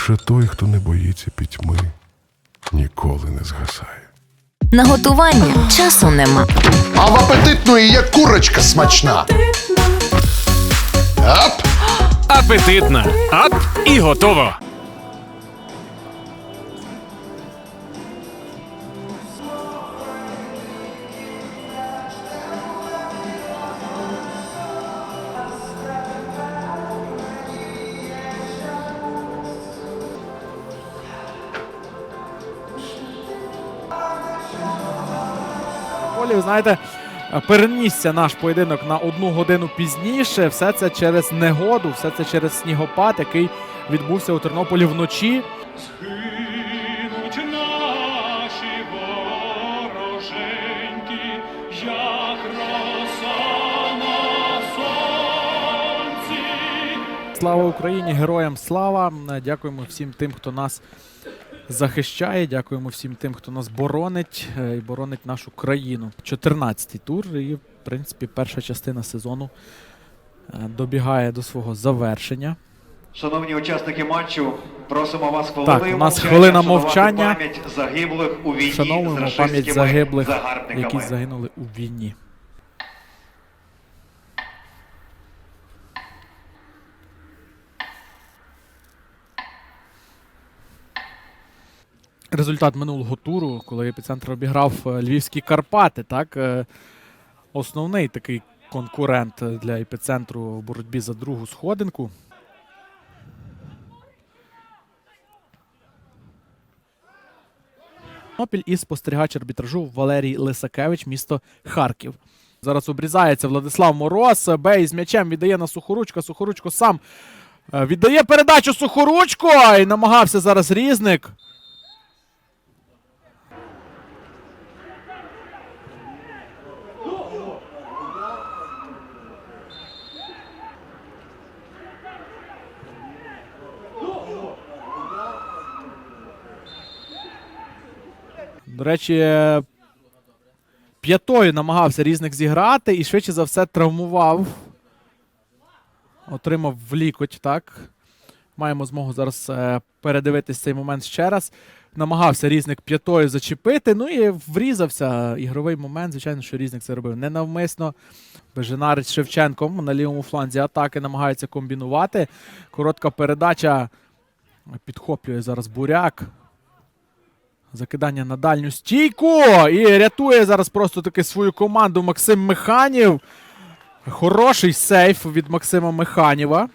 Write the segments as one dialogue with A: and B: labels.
A: Лише той, хто не боїться пітьми, ніколи не згасає.
B: На готування часу нема.
C: А в апетитної є курочка смачна. Ап!
D: Апетитна. Ап і готово.
E: Полі, ви знаєте, перенісся наш поєдинок на одну годину пізніше. Все це через негоду, все це через снігопад, який відбувся у Тернополі вночі. Слава Україні! Героям слава! Дякуємо всім тим, хто нас захищає. Дякуємо всім тим, хто нас боронить е, і боронить нашу країну. 14-й тур, і в принципі перша частина сезону е, добігає до свого завершення.
F: Шановні учасники матчу, просимо вас хвилиною
E: Так, у нас хвилина мовчання.
F: пам'ять загиблих у війні з
E: Вшановуємо пам'ять загиблих, які загинули у війні. Результат минулого туру, коли епіцентр обіграв е, Львівські Карпати, так е, основний такий конкурент для епіцентру в боротьбі за другу сходинку. Тернопіль і спостерігач арбітражу Валерій Лисакевич, місто Харків. Зараз обрізається Владислав Мороз. Бей з м'ячем віддає на Сухоручка. Сухоручко сам е, віддає передачу Сухоручко і намагався зараз різник. До речі, е, п'ятою намагався різник зіграти і швидше за все травмував. Отримав в лікоть, так. Маємо змогу зараз е, передивитись цей момент ще раз. Намагався різник п'ятою зачепити, ну і врізався. Ігровий момент. Звичайно, що різник це робив ненавмисно. Беженарич з Шевченком на лівому фланзі атаки намагаються комбінувати. Коротка передача підхоплює зараз буряк. Закидання на дальню стійку. І рятує зараз просто таки свою команду Максим Механів. Хороший сейф від Максима Механіва.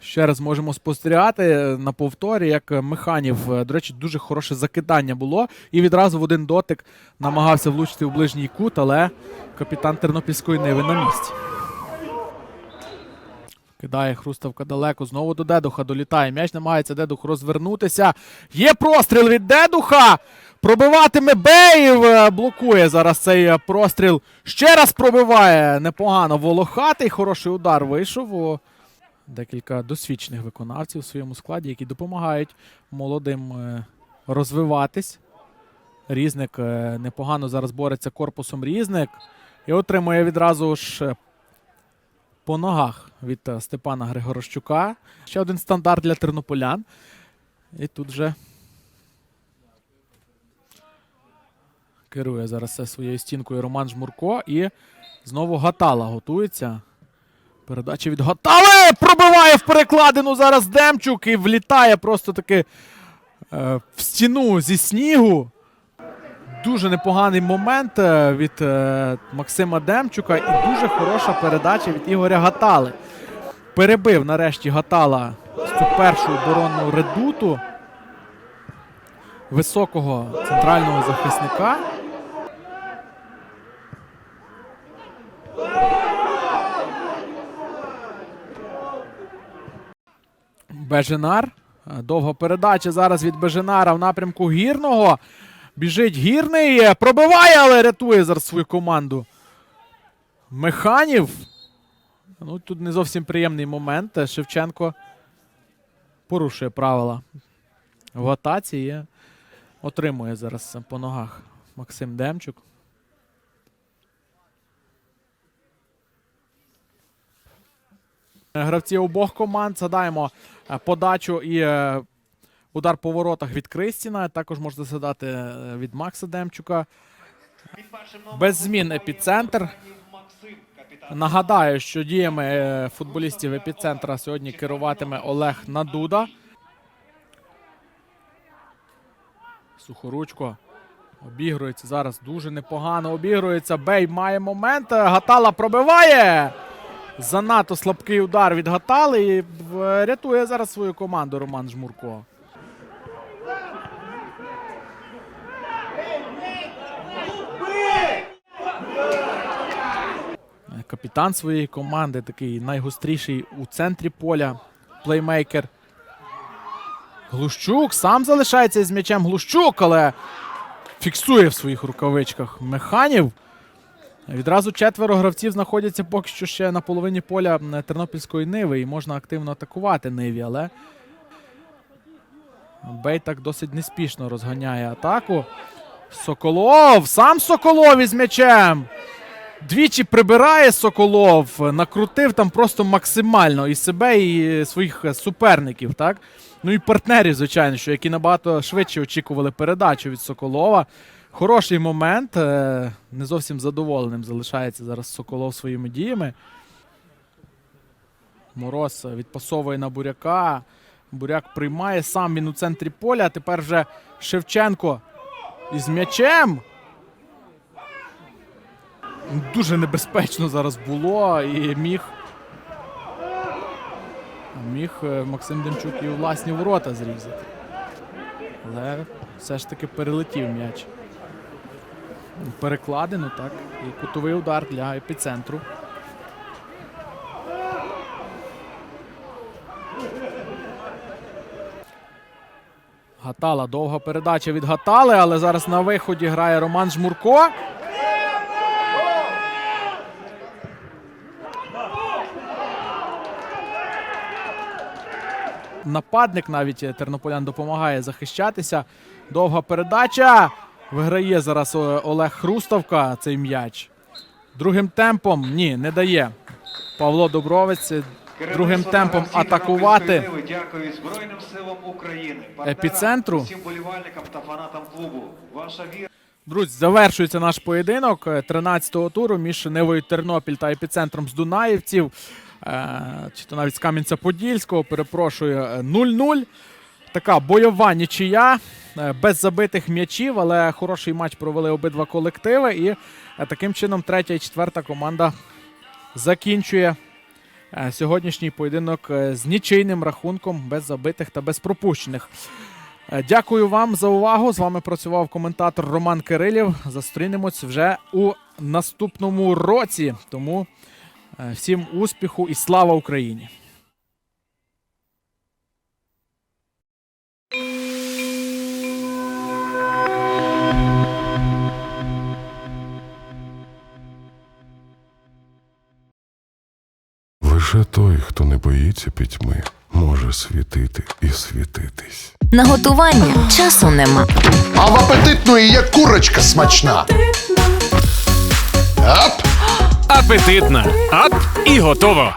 E: Ще раз можемо спостерігати на повторі, як Механів, е, до речі, дуже хороше закидання було. І відразу в один дотик намагався влучити у ближній кут, але капітан Тернопільської Ниви на місці. Кидає Хруставка далеко. Знову до Дедуха долітає. М'яч намагається Дедух розвернутися. Є простріл від Дедуха. Пробиватиме Беїв. Блокує зараз цей простріл. Ще раз пробиває. Непогано. Волохатий. Хороший удар вийшов. у Декілька досвідчених виконавців у своєму складі, які допомагають молодим е, розвиватись. Різник е, непогано зараз бореться корпусом Різник. І отримує відразу ж по ногах від е, Степана Григорощука. Ще один стандарт для тернополян. І тут же керує зараз своєю стінкою Роман Жмурко. І знову Гатала готується. Передача від Гатали! Пробиває в перекладину зараз Демчук і влітає просто таки е, в стіну зі снігу. Дуже непоганий момент е, від е, Максима Демчука і дуже хороша передача від Ігоря Гатали. Перебив нарешті Гатала цю першу оборонну редуту високого центрального захисника. Беженар. Довга передача зараз від Беженара в напрямку гірного. Біжить гірний, е, пробиває, але рятує зараз свою команду. Механів. Ну, тут не зовсім приємний момент. Е, Шевченко порушує правила в атаці і отримує зараз по ногах Максим Демчук. Гравці обох команд згадаємо е, подачу і е, удар по воротах від Кристіна. Також можна згадати е, від Макса Демчука. Без змін епіцентр. Нагадаю, що діями е, футболістів епіцентра сьогодні керуватиме Олег Надуда. Сухоручко обігрується зараз дуже непогано. Обігрується. Бей має момент. Гатала пробиває. Занадто слабкий удар від Гатали і рятує зараз свою команду Роман Жмурко. Капітан своєї команди, такий найгостріший у центрі поля, плеймейкер. Глущук сам залишається із м'ячем Глущук, але фіксує в своїх рукавичках механів. Відразу четверо гравців знаходяться поки що ще на половині поля Тернопільської Ниви і можна активно атакувати Ниві, але Бей так досить неспішно розганяє атаку. Соколов! Сам Соколов із м'ячем! Двічі прибирає Соколов, накрутив там просто максимально і себе, і своїх е, суперників, так? Ну і партнерів, звичайно, що які набагато швидше очікували передачу від Соколова. Хороший момент. е, Не зовсім задоволеним залишається зараз Соколов своїми діями. Мороз відпасовує на буряка. Буряк приймає сам він у центрі поля. Тепер вже Шевченко із м'ячем. Дуже небезпечно зараз було і міг. Міг е, Максим Демчук і власні ворота зрізати. Але все ж таки перелетів м'яч. Перекладину, так. І кутовий удар для епіцентру. Гатала, довга передача від Гатали, але зараз на виході грає Роман Жмурко. Нападник навіть е, тернополян допомагає захищатися. Довга передача. Виграє зараз е, Олег Хрустовка цей м'яч. Другим темпом ні, не дає. Павло Добровець е, другим темпом атакувати.
F: Дякую Збройним силам України,
E: Епіцентру.
F: усім болівальникам та фанатам клубу. Ваша віра.
E: Друзі, завершується наш поєдинок е, 13-го туру між Нивою Тернопіль та епіцентром з Дунаївців. Е, Чи то навіть з Кам'янця-Подільського, перепрошую, е, 0-0. Така бойова нічия, е, без забитих м'ячів, але хороший матч провели обидва колективи. І е, таким чином третя і четверта команда закінчує е, сьогоднішній поєдинок е, з нічийним рахунком без забитих та без пропущених. Е, Дякую вам за увагу. З вами працював коментатор Роман Кирилів. Зустрінемось вже у наступному році. Тому е, всім успіху і слава Україні!
A: Лише той, хто не боїться пітьми, може світити і світитись.
B: На готування часу нема.
C: А в апетитної є курочка смачна. Ап!
D: Апетитна. Ап і готово.